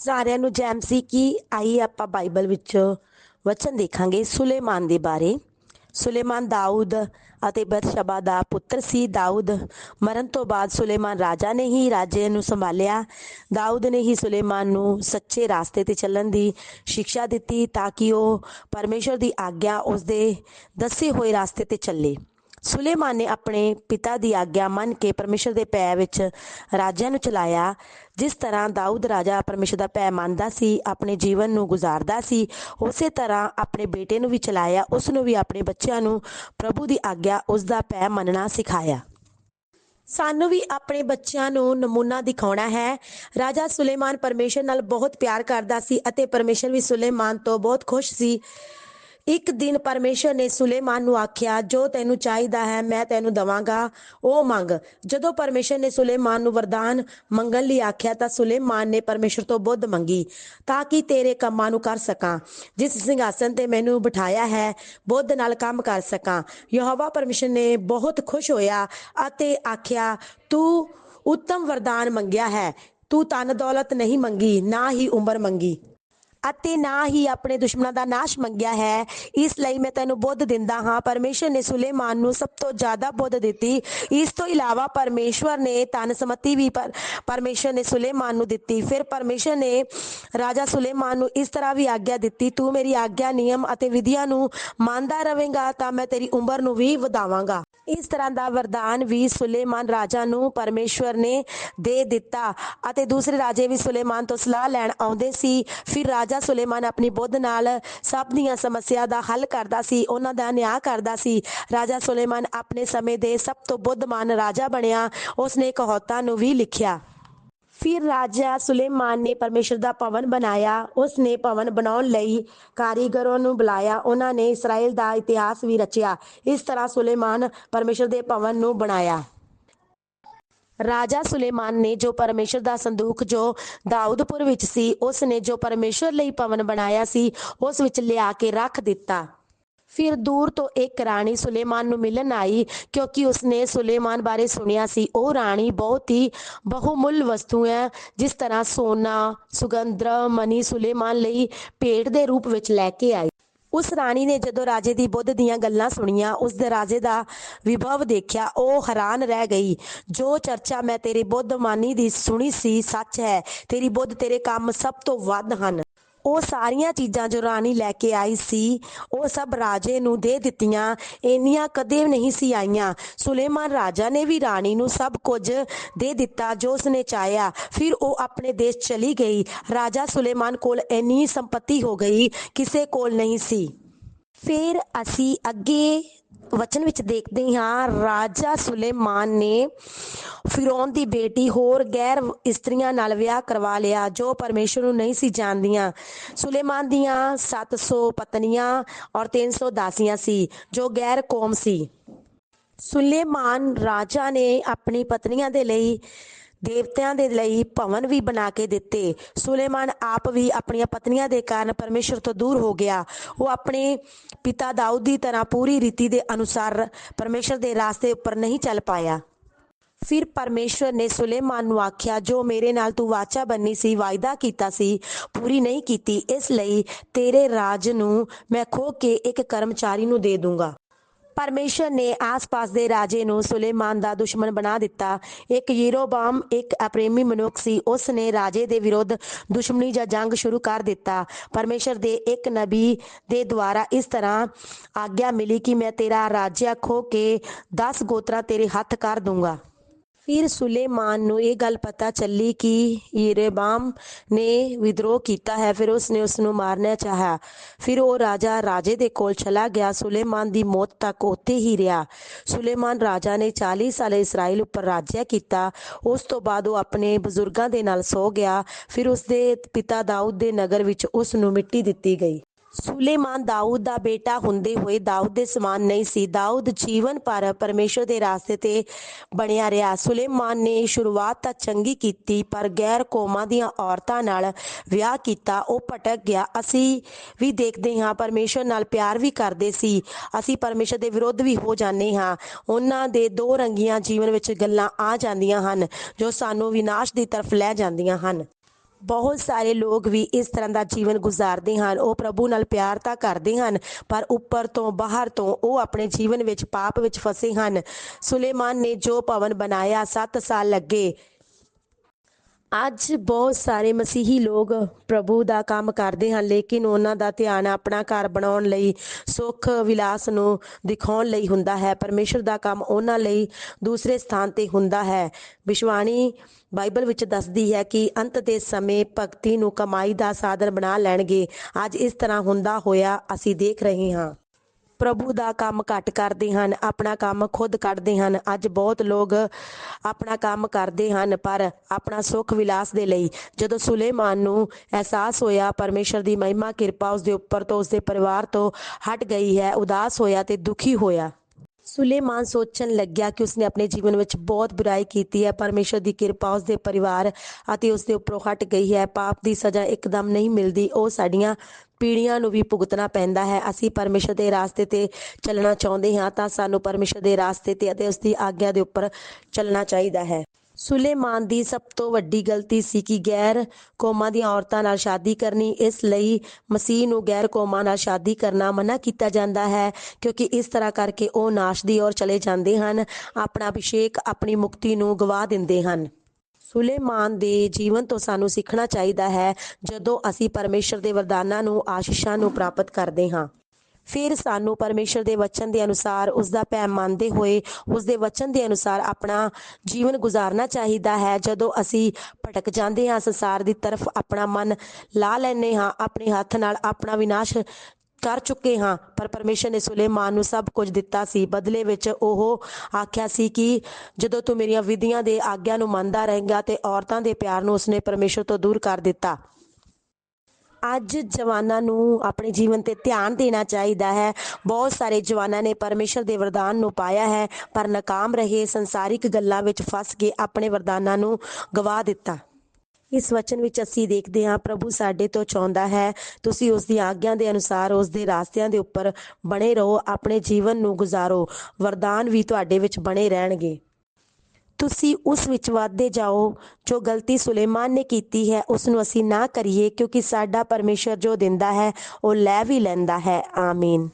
ਸਾਰਿਆਂ ਨੂੰ ਜੈਮ ਸੀ ਕਿ ਆਈ ਆਪਾਂ ਬਾਈਬਲ ਵਿੱਚ ਵਚਨ ਦੇਖਾਂਗੇ ਸੁਲੇਮਾਨ ਦੇ ਬਾਰੇ। ਸੁਲੇਮਾਨ ਦਾਊਦ ਅਤੇ ਬਤਸ਼ਬਾ ਦਾ ਪੁੱਤਰ ਸੀ ਦਾਊਦ। ਮਰਨ ਤੋਂ ਬਾਅਦ ਸੁਲੇਮਾਨ ਰਾਜਾ ਨੇ ਹੀ ਰਾਜੇ ਨੂੰ ਸੰਭਾਲਿਆ। ਦਾਊਦ ਨੇ ਹੀ ਸੁਲੇਮਾਨ ਨੂੰ ਸੱਚੇ ਰਾਸਤੇ ਤੇ ਚੱਲਣ ਦੀ ਸਿੱਖਿਆ ਦਿੱਤੀ ਤਾਂ ਕਿ ਉਹ ਪਰਮੇਸ਼ਰ ਦੀ ਆਗਿਆ ਉਸ ਦੇ ਦੱਸੇ ਹੋਏ ਰਾਸਤੇ ਤੇ ਚੱਲੇ। ਸੁਲੇਮਾਨ ਨੇ ਆਪਣੇ ਪਿਤਾ ਦੀ ਆਗਿਆ ਮੰਨ ਕੇ ਪਰਮੇਸ਼ਰ ਦੇ ਪੈ ਵਿੱਚ ਰਾਜਿਆਂ ਨੂੰ ਚਲਾਇਆ। ਜਿਸ ਤਰ੍ਹਾਂ ਦਾਊਦ ਰਾਜਾ ਪਰਮੇਸ਼ਰ ਦਾ ਪੈ ਮੰਨਦਾ ਸੀ, ਆਪਣੇ ਜੀਵਨ ਨੂੰ ਗੁਜ਼ਾਰਦਾ ਸੀ, ਉਸੇ ਤਰ੍ਹਾਂ ਆਪਣੇ ਬੇਟੇ ਨੂੰ ਵੀ ਚਲਾਇਆ, ਉਸ ਨੂੰ ਵੀ ਆਪਣੇ ਬੱਚਿਆਂ ਨੂੰ ਪ੍ਰਭੂ ਦੀ ਆਗਿਆ, ਉਸ ਦਾ ਪੈ ਮੰਨਣਾ ਸਿਖਾਇਆ। ਸਾਨੂੰ ਵੀ ਆਪਣੇ ਬੱਚਿਆਂ ਨੂੰ ਨਮੂਨਾ ਦਿਖਾਉਣਾ ਹੈ। ਰਾਜਾ ਸੁਲੇਮਾਨ ਪਰਮੇਸ਼ਰ ਨਾਲ ਬਹੁਤ ਪਿਆਰ ਕਰਦਾ ਸੀ ਅਤੇ ਪਰਮੇਸ਼ਰ ਵੀ ਸੁਲੇਮਾਨ ਤੋਂ ਬਹੁਤ ਖੁਸ਼ ਸੀ। ਇੱਕ ਦਿਨ ਪਰਮੇਸ਼ਰ ਨੇ ਸੁਲੇਮਾਨ ਨੂੰ ਆਖਿਆ, ਜੋ ਤੈਨੂੰ ਚਾਹੀਦਾ ਹੈ ਮੈਂ ਤੈਨੂੰ ਦਵਾਂਗਾ, ਉਹ ਮੰਗ। ਜਦੋਂ ਪਰਮੇਸ਼ਰ ਨੇ ਸੁਲੇਮਾਨ ਨੂੰ ਵਰਦਾਨ ਮੰਗਣ ਲਈ ਆਖਿਆ ਤਾਂ ਸੁਲੇਮਾਨ ਨੇ ਪਰਮੇਸ਼ਰ ਤੋਂ ਬੁੱਧ ਮੰਗੀ ਤਾਂ ਕਿ ਤੇਰੇ ਕੰਮਾਂ ਨੂੰ ਕਰ ਸਕਾਂ। ਜਿਸ ਸਿੰਘਾਸਨ ਤੇ ਮੈਨੂੰ ਬਿਠਾਇਆ ਹੈ, ਬੁੱਧ ਨਾਲ ਕੰਮ ਕਰ ਸਕਾਂ। ਯਹੋਵਾ ਪਰਮੇਸ਼ਰ ਨੇ ਬਹੁਤ ਖੁਸ਼ ਹੋਇਆ ਅਤੇ ਆਖਿਆ, ਤੂੰ ਉੱਤਮ ਵਰਦਾਨ ਮੰਗਿਆ ਹੈ। ਤੂੰ ਤਨ ਦੌਲਤ ਨਹੀਂ ਮੰਗੀ, ਨਾ ਹੀ ਉਮਰ ਮੰਗੀ। ਅਤੇ ਨਾ ਹੀ ਆਪਣੇ ਦੁਸ਼ਮਣਾਂ ਦਾ ਨਾਸ਼ ਮੰਗਿਆ ਹੈ। ਇਸ ਲਈ ਮੈਂ ਤੈਨੂੰ ਬੁੱਧ ਦਿੰਦਾ ਹਾਂ। ਪਰਮੇਸ਼ਰ ਨੇ ਸੁਲੇਮਾਨ ਨੂੰ ਸਭ ਤੋਂ ਜ਼ਿਆਦਾ ਬੁੱਧ ਦਿੱਤੀ। ਇਸ ਤੋਂ ਇਲਾਵਾ ਪਰਮੇਸ਼ਵਰ ਨੇ ਧਨ ਸਮਤੀ ਵੀ ਪਰ- ਪਰਮੇਸ਼ਰ ਨੇ ਸੁਲੇਮਾਨ ਨੂੰ ਦਿੱਤੀ। ਫਿਰ ਪਰਮੇਸ਼ਰ ਨੇ ਰਾਜਾ ਸੁਲੇਮਾਨ ਨੂੰ ਇਸ ਤਰ੍ਹਾਂ ਵੀ ਆਗਿਆ ਦਿੱਤੀ, ਤੂੰ ਮੇਰੀ ਆਗਿਆ, ਨਿਯਮ ਅਤੇ ਵਿਧੀਆਂ ਨੂੰ ਮੰਨਦਾ ਰਵੇਂਗਾ ਤਾਂ ਮੈਂ ਤੇਰੀ ਉਮਰ ਨੂੰ ਵੀ ਵਧਾਵਾਂਗਾ। ਇਸ ਤਰ੍ਹਾਂ ਦਾ ਵਰਦਾਨ ਵੀ ਸੁਲੇਮਾਨ ਰਾਜਾ ਨੂੰ ਪਰਮੇਸ਼ਵਰ ਨੇ ਦੇ ਦਿੱਤਾ ਅਤੇ ਦੂਸਰੇ ਰਾਜੇ ਵੀ ਸੁਲੇਮਾਨ ਤੋਂ ਸਲਾਹ ਲੈਣ ਆਉਂਦੇ ਸੀ। ਫਿਰ ਰਾਜਾ ਸੁਲੇਮਾਨ ਆਪਣੀ ਬੁੱਧ ਨਾਲ ਸਭ ਦੀਆਂ ਸਮੱਸਿਆ ਦਾ ਹੱਲ ਕਰਦਾ ਸੀ, ਉਹਨਾਂ ਦਾ ਨਿਆਂ ਕਰਦਾ ਸੀ। ਰਾਜਾ ਸੁਲੇਮਾਨ ਆਪਣੇ ਸਮੇਂ ਦੇ ਸਭ ਤੋਂ ਬੁੱਧਮਾਨ ਰਾਜਾ ਬਣਿਆ। ਉਸਨੇ ਕਹੌਤਾਂ ਨੂੰ ਵੀ ਲਿਖਿਆ। ਫਿਰ ਰਾਜਾ ਸੁਲੇਮਾਨ ਨੇ ਪਰਮੇਸ਼ਰ ਦਾ ਭਵਨ ਬਣਾਇਆ। ਉਸ ਨੇ ਭਵਨ ਬਣਾਉਣ ਲਈ ਕਾਰੀਗਰਾਂ ਨੂੰ ਬੁਲਾਇਆ। ਉਹਨਾਂ ਨੇ ਇਸਰਾਇਲ ਦਾ ਇਤਿਹਾਸ ਵੀ ਰਚਿਆ। ਇਸ ਤਰ੍ਹਾਂ ਸੁਲੇਮਾਨ ਪਰਮੇਸ਼ਰ ਦੇ ਭਵਨ ਨੂੰ ਬਣਾਇਆ। ਰਾਜਾ ਸੁਲੇਮਾਨ ਨੇ ਜੋ ਪਰਮੇਸ਼ਰ ਦਾ ਸੰਦੂਕ ਜੋ ਦਾਊਦਪੁਰ ਵਿੱਚ ਸੀ, ਉਸ ਨੇ ਜੋ ਪਰਮੇਸ਼ਰ ਲਈ ਭਵਨ ਬਣਾਇਆ ਸੀ, ਉਸ ਵਿੱਚ ਲਿਆ ਕੇ ਰੱਖ ਦਿੱਤਾ। ਫਿਰ ਦੂਰ ਤੋਂ ਇੱਕ ਰਾਣੀ ਸੁਲੇਮਾਨ ਨੂੰ ਮਿਲਣ ਆਈ, ਕਿਉਂਕਿ ਉਸਨੇ ਸੁਲੇਮਾਨ ਬਾਰੇ ਸੁਣਿਆ ਸੀ। ਉਹ ਰਾਣੀ ਬਹੁਤ ਹੀ ਬਹੁਮੁੱਲ ਵਸਤੂ ਹੈ, ਜਿਸ ਤਰ੍ਹਾਂ ਸੋਨਾ ਸੁਗੰਧਰ ਮਨੀ ਸੁਲੇਮਾਨ ਲਈ ਭੇਟ ਦੇ ਰੂਪ ਵਿੱਚ ਲੈ ਕੇ ਆਈ। ਉਸ ਰਾਣੀ ਨੇ ਜਦੋਂ ਰਾਜੇ ਦੀ ਬੁੱਧ ਦੀਆਂ ਗੱਲਾਂ ਸੁਣੀਆਂ, ਉਸ ਦੇ ਰਾਜੇ ਦਾ ਵਿਭਵ ਦੇਖਿਆ, ਉਹ ਹੈਰਾਨ ਰਹਿ ਗਈ। ਜੋ ਚਰਚਾ ਮੈਂ ਤੇਰੀ ਬੁੱਧਮਾਨੀ ਦੀ ਸੁਣੀ ਸੀ, ਸੱਚ ਹੈ। ਤੇਰੀ ਬੁੱਧ ਤੇਰੇ ਕੰਮ ਸਭ ਤੋਂ ਵੱਧ ਹਨ। ਉਹ ਸਾਰੀਆਂ ਚੀਜ਼ਾਂ ਜੋ ਰਾਣੀ ਲੈ ਕੇ ਆਈ ਸੀ, ਉਹ ਸਭ ਰਾਜੇ ਨੂੰ ਦੇ ਦਿੱਤੀਆਂ, ਇੰਨੀਆਂ ਕਦੇ ਨਹੀਂ ਸੀ ਆਈਆਂ। ਸੁਲੇਮਾਨ ਰਾਜਾ ਨੇ ਵੀ ਰਾਣੀ ਨੂੰ ਸਭ ਕੁਝ ਦੇ ਦਿੱਤਾ ਜੋ ਉਸਨੇ ਚਾਹਿਆ। ਫਿਰ ਉਹ ਆਪਣੇ ਦੇਸ਼ ਚਲੀ ਗਈ। ਰਾਜਾ ਸੁਲੇਮਾਨ ਕੋਲ ਇੰਨੀ ਸੰਪਤੀ ਹੋ ਗਈ, ਕਿਸੇ ਕੋਲ ਨਹੀਂ ਸੀ। ਫਿਰ ਅਸੀਂ ਅੱਗੇ ਵਚਨ ਵਿੱਚ ਦੇਖਦੇ ਹਾਂ, ਰਾਜਾ ਸੁਲੇਮਾਨ ਨੇ ਫਿਰੌਨ ਦੀ ਬੇਟੀ ਹੋਰ ਗੈਰ ਇਸਤਰੀਆਂ ਨਾਲ ਵਿਆਹ ਕਰਵਾ ਲਿਆ, ਜੋ ਪਰਮੇਸ਼ਰ ਨੂੰ ਨਹੀਂ ਸੀ ਜਾਣਦੀਆਂ। ਸੁਲੇਮਾਨ ਦੀਆਂ 700 ਪਤਨੀਆਂ ਔਰ 300 ਦਾਸੀਆਂ ਸੀ, ਜੋ ਗੈਰ ਕੌਮ ਸੀ। ਸੁਲੇਮਾਨ ਰਾਜਾ ਨੇ ਆਪਣੀ ਪਤਨੀਆਂ ਦੇ ਲਈ ਦੇਵਤਿਆਂ ਦੇ ਲਈ ਭਵਨ ਵੀ ਬਣਾ ਕੇ ਦਿੱਤੇ। ਸੁਲੇਮਾਨ ਆਪ ਵੀ ਆਪਣੀਆਂ ਪਤਨੀਆਂ ਦੇ ਕਾਰਨ ਪਰਮੇਸ਼ਰ ਤੋਂ ਦੂਰ ਹੋ ਗਿਆ। ਉਹ ਆਪਣੇ ਪਿਤਾ ਦਾਊਦ ਦੀ ਤਰ੍ਹਾਂ ਪੂਰੀ ਰੀਤੀ ਦੇ ਅਨੁਸਾਰ ਪਰਮੇਸ਼ਰ ਦੇ ਰਾਸਤੇ ਉੱਪਰ ਨਹੀਂ ਚੱਲ ਪਾਇਆ। ਫਿਰ ਪਰਮੇਸ਼ਰ ਨੇ ਸੁਲੇਮਾਨ ਨੂੰ ਆਖਿਆ, ਜੋ ਮੇਰੇ ਨਾਲ ਤੂੰ ਵਾਚਾ ਬੰਨੀ ਸੀ, ਵਾਅਦਾ ਕੀਤਾ ਸੀ, ਪੂਰੀ ਨਹੀਂ ਕੀਤੀ, ਇਸ ਲਈ ਤੇਰੇ ਰਾਜ ਨੂੰ ਮੈਂ ਖੋ ਕੇ ਇੱਕ ਕਰਮਚਾਰੀ ਨੂੰ ਦੇ ਦੂੰਗਾ। ਪਰਮੇਸ਼ਰ ਨੇ ਆਸ-ਪਾਸ ਦੇ ਰਾਜੇ ਨੂੰ ਸੁਲੇਮਾਨ ਦਾ ਦੁਸ਼ਮਣ ਬਣਾ ਦਿੱਤਾ। ਇੱਕ ਯੇਰੋਬਾਮ, ਇੱਕ ਅਪ੍ਰੇਮੀ ਮਨੁੱਖ ਸੀ। ਉਸ ਨੇ ਰਾਜੇ ਦੇ ਵਿਰੁੱਧ ਦੁਸ਼ਮਣੀ ਜਾਂ ਜੰਗ ਸ਼ੁਰੂ ਕਰ ਦਿੱਤਾ। ਪਰਮੇਸ਼ਰ ਦੇ ਇੱਕ ਨਬੀ ਦੇ ਦੁਆਰਾ ਇਸ ਤਰ੍ਹਾਂ ਆਗਿਆ ਮਿਲੀ ਕਿ ਮੈਂ ਤੇਰਾ ਰਾਜਿਆ ਖੋ ਕੇ 10 ਗੋਤਰਾ ਤੇਰੇ ਹੱਥ ਕਰ ਦੂੰਗਾ। ਫਿਰ ਸੁਲੇਮਾਨ ਨੂੰ ਇਹ ਗੱਲ ਪਤਾ ਚੱਲੀ ਕਿ ਯੇਰੇਬਾਮ ਨੇ ਵਿਦਰੋਹ ਕੀਤਾ ਹੈ, ਫਿਰ ਉਸਨੇ ਉਸ ਨੂੰ ਮਾਰਨਾ ਚਾਹਿਆ। ਫਿਰ ਉਹ ਰਾਜਾ ਰਾਜੇ ਦੇ ਕੋਲ ਚਲਾ ਗਿਆ। ਸੁਲੇਮਾਨ ਦੀ ਮੌਤ ਤੱਕ ਉੱਥੇ ਹੀ ਰਿਹਾ। ਸੁਲੇਮਾਨ ਰਾਜਾ ਨੇ 40 ਸਾਲ ਇਸਰਾਇਲ ਉੱਪਰ ਰਾਜਿਆ ਕੀਤਾ। ਉਸ ਤੋਂ ਬਾਅਦ ਉਹ ਆਪਣੇ ਬਜ਼ੁਰਗਾਂ ਦੇ ਨਾਲ ਸੋ ਗਿਆ। ਫਿਰ ਉਸ ਦੇ ਪਿਤਾ ਦਾਊਦ ਦੇ ਨਗਰ ਵਿੱਚ ਉਸ ਨੂੰ ਮਿੱਟੀ ਦਿੱਤੀ ਗਈ। ਸੁਲੇਮਾਨ ਦਾਊਦ ਦਾ ਬੇਟਾ ਹੁੰਦੇ ਹੋਏ ਦਾਊਦ ਦੇ ਸਮਾਨ ਨਹੀਂ ਸੀ। ਦਾਊਦ ਜੀਵਨ ਭਰ ਪਰਮੇਸ਼ਰ ਦੇ ਰਾਸਤੇ ਤੇ ਬਣਿਆ ਰਿਹਾ। ਸੁਲੇਮਾਨ ਨੇ ਸ਼ੁਰੂਆਤ ਤਾਂ ਚੰਗੀ ਕੀਤੀ, ਪਰ ਗੈਰ ਕੌਮਾਂ ਦੀਆਂ ਔਰਤਾਂ ਨਾਲ ਵਿਆਹ ਕੀਤਾ, ਉਹ ਭਟਕ ਗਿਆ। ਅਸੀਂ ਵੀ ਦੇਖਦੇ ਹਾਂ, ਪਰਮੇਸ਼ਰ ਨਾਲ ਪਿਆਰ ਵੀ ਕਰਦੇ ਸੀ। ਅਸੀਂ ਪਰਮੇਸ਼ਰ ਦੇ ਵਿਰੁੱਧ ਵੀ ਹੋ ਜਾਂਦੇ ਹਾਂ। ਉਹਨਾਂ ਦੇ ਦੋ ਰੰਗੀਆਂ ਜੀਵਨ ਵਿੱਚ ਗੱਲਾਂ ਆ ਜਾਂਦੀਆਂ ਹਨ, ਜੋ ਸਾਨੂੰ ਵਿਨਾਸ਼ ਦੀ ਤਰਫ ਲੈ ਜਾਂਦੀਆਂ ਹਨ। ਬਹੁਤ ਸਾਰੇ ਲੋਕ ਵੀ ਇਸ ਤਰ੍ਹਾਂ ਦਾ ਜੀਵਨ ਗੁਜ਼ਾਰਦੇ ਹਨ। ਉਹ ਪ੍ਰਭੂ ਨਾਲ ਪਿਆਰ ਤਾਂ ਕਰਦੇ ਹਨ, ਪਰ ਉੱਪਰ ਤੋਂ ਬਾਹਰ ਤੋਂ ਉਹ ਆਪਣੇ ਜੀਵਨ ਵਿੱਚ ਪਾਪ ਵਿੱਚ ਫਸੇ ਹਨ। ਸੁਲੇਮਾਨ ਨੇ ਜੋ ਭਵਨ ਬਣਾਇਆ 7 ਸਾਲ ਲੱਗੇ। ਅੱਜ ਬਹੁਤ ਸਾਰੇ ਮਸੀਹੀ ਲੋਕ ਪ੍ਰਭੂ ਦਾ ਕੰਮ ਕਰਦੇ ਹਨ, ਲੇਕਿਨ ਉਹਨਾਂ ਦਾ ਧਿਆਨ ਆਪਣਾ ਘਰ ਬਣਾਉਣ ਲਈ, ਸੁੱਖ ਵਿਲਾਸ ਨੂੰ ਦਿਖਾਉਣ ਲਈ ਹੁੰਦਾ ਹੈ। ਪਰਮੇਸ਼ਰ ਦਾ ਕੰਮ ਉਹਨਾਂ ਲਈ ਦੂਸਰੇ ਸਥਾਨ ਤੇ ਹੁੰਦਾ ਹੈ। ਵਿਸ਼ਵਾਣੀ ਬਾਈਬਲ ਵਿੱਚ ਦੱਸਦੀ ਹੈ ਕਿ ਅੰਤ ਦੇ ਸਮੇਂ ਭਗਤੀ ਨੂੰ ਕਮਾਈ ਦਾ ਸਾਧਨ ਬਣਾ ਲੈਣਗੇ। ਅੱਜ ਇਸ ਤਰ੍ਹਾਂ ਹੁੰਦਾ ਹੋਇਆ ਅਸੀਂ ਦੇਖ ਰਹੇ ਹਾਂ। ਪ੍ਰਭੂ ਦਾ ਕੰਮ ਘੱਟ ਕਰਦੇ ਹਨ, ਆਪਣਾ ਕੰਮ ਖੁਦ ਕੱਢਦੇ ਹਨ। ਅੱਜ ਬਹੁਤ ਲੋਕ ਆਪਣਾ ਕੰਮ ਕਰਦੇ ਹਨ, ਪਰ ਆਪਣਾ ਸੁੱਖ ਵਿਲਾਸ ਦੇ ਲਈ ਜਦੋਂ ਸੁਲੇਮਾਨ ਨੂੰ ਅਹਿਸਾਸ ਹੋਇਆ, ਪਰਮੇਸ਼ਰ ਦੀ ਮਹਿਮਾ, ਕਿਰਪਾ ਉਸ ਦੇ ਉੱਪਰ ਤੋਂ ਉਸ ਦੇ ਪਰਿਵਾਰ ਤੋਂ ਹਟ ਗਈ ਹੈ, ਉਦਾਸ ਹੋਇਆ ਤੇ ਦੁਖੀ ਹੋਇਆ। ਸੁਲੇਮਾਨ ਸੋਚਣ ਲੱਗਿਆ ਕਿ ਉਸਨੇ ਆਪਣੇ ਜੀਵਨ ਵਿੱਚ ਬਹੁਤ ਬੁਰਾਈ ਕੀਤੀ ਹੈ, ਪਰਮੇਸ਼ਰ ਦੀ ਕਿਰਪਾ ਉਸ ਦੇ ਪਰਿਵਾਰ ਅਤੇ ਉਸ ਦੇ ਉੱਪਰੋਂ ਹਟ ਗਈ ਹੈ। ਪਾਪ ਦੀ ਸਜ਼ਾ ਇੱਕਦਮ ਨਹੀਂ ਮਿਲਦੀ, ਉਹ ਸਾਡੀਆਂ ਪੀੜੀਆਂ ਨੂੰ ਵੀ ਭੁਗਤਣਾ ਪੈਂਦਾ ਹੈ। ਅਸੀਂ ਪਰਮੇਸ਼ਰ ਦੇ ਰਾਸਤੇ ਤੇ ਚੱਲਣਾ ਚਾਹੁੰਦੇ ਹਾਂ ਤਾਂ ਸਾਨੂੰ ਪਰਮੇਸ਼ਰ ਦੇ ਰਾਸਤੇ ਤੇ ਅਤੇ ਉਸ ਦੀ ਆਗਿਆ ਦੇ ਉੱਪਰ ਚੱਲਣਾ ਚਾਹੀਦਾ ਹੈ। ਸੁਲੇਮਾਨ ਦੀ ਸਭ ਤੋਂ ਵੱਡੀ ਗਲਤੀ ਸੀ ਕਿ ਗੈਰ ਕੌਮਾਂ ਦੀਆਂ ਔਰਤਾਂ ਨਾਲ ਸ਼ਾਦੀ ਕਰਨੀ, ਇਸ ਲਈ ਮਸੀਹ ਨੂੰ ਗੈਰ ਕੌਮਾਂ ਨਾਲ ਸ਼ਾਦੀ ਕਰਨਾ ਮਨਾ ਕੀਤਾ ਜਾਂਦਾ ਹੈ, ਕਿਉਂਕਿ ਇਸ ਤਰ੍ਹਾਂ ਕਰਕੇ ਉਹ ਨਾਸ਼ ਦੀ ਔਰ ਚਲੇ ਜਾਂਦੇ ਹਨ, ਆਪਣਾ ਅਭਿਸ਼ੇਕ ਆਪਣੀ ਮੁਕਤੀ ਨੂੰ ਗਵਾ ਦਿੰਦੇ ਹਨ। ਸੁਲੇਮਾਨ ਦੇ ਜੀਵਨ ਤੋਂ ਸਾਨੂੰ ਸਿੱਖਣਾ ਚਾਹੀਦਾ ਹੈ, ਜਦੋਂ ਅਸੀਂ ਪਰਮੇਸ਼ਰ ਦੇ ਵਰਦਾਨਾਂ ਨੂੰ, ਆਸ਼ੀਸ਼ਾਂ ਨੂੰ ਪ੍ਰਾਪਤ ਕਰਦੇ ਹਾਂ। ਫਿਰ ਸਾਨੂੰ ਪਰਮੇਸ਼ਰ ਦੇ ਵਚਨ ਦੇ ਅਨੁਸਾਰ ਉਸ ਦਾ ਭੈ ਮੰਨਦੇ ਹੋਏ ਉਸ ਦੇ ਵਚਨ ਦੇ ਅਨੁਸਾਰ ਆਪਣਾ ਜੀਵਨ ਗੁਜ਼ਾਰਨਾ ਚਾਹੀਦਾ ਹੈ। ਜਦੋਂ ਅਸੀਂ ਭਟਕ ਜਾਂਦੇ ਹਾਂ, ਸੰਸਾਰ ਦੀ ਤਰਫ ਆਪਣਾ ਮਨ ਲਾ ਲੈਨੇ ਹਾਂ, ਆਪਣੇ ਹੱਥ ਨਾਲ ਆਪਣਾ ਵਿਨਾਸ਼ ਕਰ ਚੁੱਕੇ ਹਾਂ, ਪਰ ਪਰਮੇਸ਼ਰ ਨੇ ਸੁਲੇਮਾਨ ਨੂੰ ਸਭ ਕੁਝ ਦਿੱਤਾ ਸੀ। ਬਦਲੇ ਵਿੱਚ ਉਹ ਆਖਿਆ ਸੀ ਕਿ ਜਦੋਂ ਤੂੰ ਮੇਰੀਆਂ ਵਿਧੀਆਂ ਦੇ ਆਗਿਆ ਨੂੰ ਮੰਨਦਾ ਰਹੇਗਾ ਤੇ ਔਰਤਾਂ ਦੇ ਪਿਆਰ ਨੂੰ ਉਸਨੇ ਪਰਮੇਸ਼ਰ ਤੋਂ ਦੂਰ ਕਰ ਦਿੱਤਾ। ਅੱਜ ਜਵਾਨਾਂ ਨੂੰ ਆਪਣੇ ਜੀਵਨ ਤੇ ਧਿਆਨ ਦੇਣਾ ਚਾਹੀਦਾ ਹੈ। ਬਹੁਤ ਸਾਰੇ ਜਵਾਨਾਂ ਨੇ ਪਰਮੇਸ਼ਰ ਦੇ ਵਰਦਾਨ ਨੂੰ ਪਾਇਆ ਹੈ, ਪਰ ਨਾਕਾਮ ਰਹੇ ਸੰਸਾਰਿਕ ਗੱਲਾਂ ਵਿੱਚ ਫਸ ਕੇ ਆਪਣੇ ਵਰਦਾਨਾਂ ਨੂੰ ਗਵਾ ਦਿੱਤਾ। ਇਸ ਵਚਨ ਵਿੱਚ ਅਸੀਂ ਦੇਖਦੇ ਹਾਂ, ਪ੍ਰਭੂ ਸਾਡੇ ਤੋਂ ਚਾਹੁੰਦਾ ਹੈ, ਤੁਸੀਂ ਉਸ ਦੀ ਆਗਿਆ ਦੇ ਅਨੁਸਾਰ ਉਸ ਦੇ ਰਾਸਤਿਆਂ ਦੇ ਉੱਪਰ ਬਣੇ ਰਹੋ, ਆਪਣੇ ਜੀਵਨ ਨੂੰ ਗੁਜ਼ਾਰੋ। ਵਰਦਾਨ ਵੀ ਤੁਹਾਡੇ ਵਿੱਚ ਬਣੇ ਰਹਿਣਗੇ। ਤੁਸੀਂ ਉਸ ਵਿੱਚ ਵਾਧੇ ਜਾਓ ਜੋ ਗਲਤੀ ਸੁਲੇਮਾਨ ਨੇ ਕੀਤੀ ਹੈ ਉਸ ਨੂੰ ਅਸੀਂ ਨਾ ਕਰੀਏ ਕਿਉਂਕਿ ਸਾਡਾ ਪਰਮੇਸ਼ਰ ਜੋ ਦਿੰਦਾ ਹੈ, ਉਹ ਲੈ ਵੀ ਲੈਂਦਾ ਹੈ। ਆਮੀਨ।